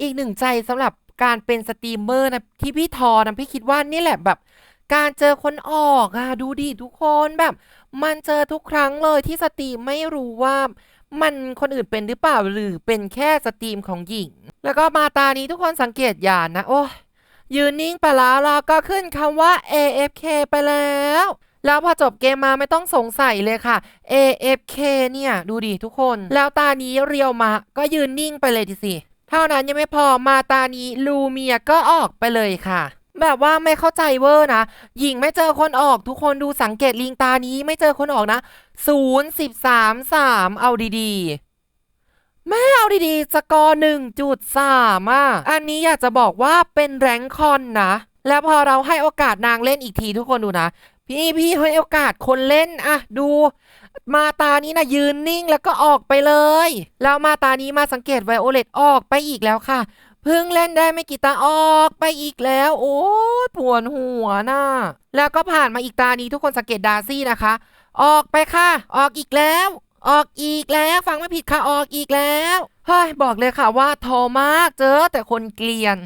อีกหนึ่งใจสำหรับการเป็นสตรีมเมอร์นะที่พี่ทอนะพี่คิดว่านี่แหละแบบ การเจอคนออกอะดูดิทุกคนแบบ มันเจอทุกครั้งเลยที่สตรีมไม่รู้ว่ามันคนอื่นเป็นหรือเปล่าหรือเป็นแค่สตรีมของหญิง แล้วก็มาตานี้ทุกคนสังเกตอย่านะ โอ้ยยืนนิ่งไปแล้วแล้วก็ขึ้นคำว่า AFK ไปแล้ว แล้วพอจบเกมมาไม่ต้องสงสัยเลยค่ะ AFK เนี่ย ดูดิทุกคน แล้วตานี้เรียวมาก็ยืนนิ่งไปเลยดิสิ เท่านั้นยังไม่พอมาตานี้ลูเมียก็ออกไปเลยค่ะ แบบว่าไม่เข้าใจเวอร์นะหญิงไม่เจอคนออกทุกคนดูสังเกตลิงตานี้ไม่เจอคนออกนะศูนย์สิบสามสามเอาดีๆ แม่เอาดีๆสกอร์หนึ่งจุดสามอะอันนี้อยากจะบอกว่าเป็นแรงค์คอนนะ แล้วพอเราให้โอกาสนางเล่นอีกทีทุกคนดูนะ พี่พี่ให้โอกาสคนเล่นอะดู มาตานี้นะยืนนิ่งแล้วก็ออกไปเลย แล้วมาตานี้มาสังเกตไวโอเลตออกไปอีกแล้วค่ะเพิ่งเล่นได้ไม่กี่ตาออกไปอีกแล้ว โอ้ปวดหัวน่ะแล้วก็ผ่านมาอีกตานี้ทุกคนสังเกตดาร์ซี่นะคะ ออกไปค่ะ ออกอีกแล้ว ออกอีกแล้ว ฟังไม่ผิดค่ะออกอีกแล้วเฮ้ยบอกเลยค่ะว่าทอมากเจอแต่คนเกลียน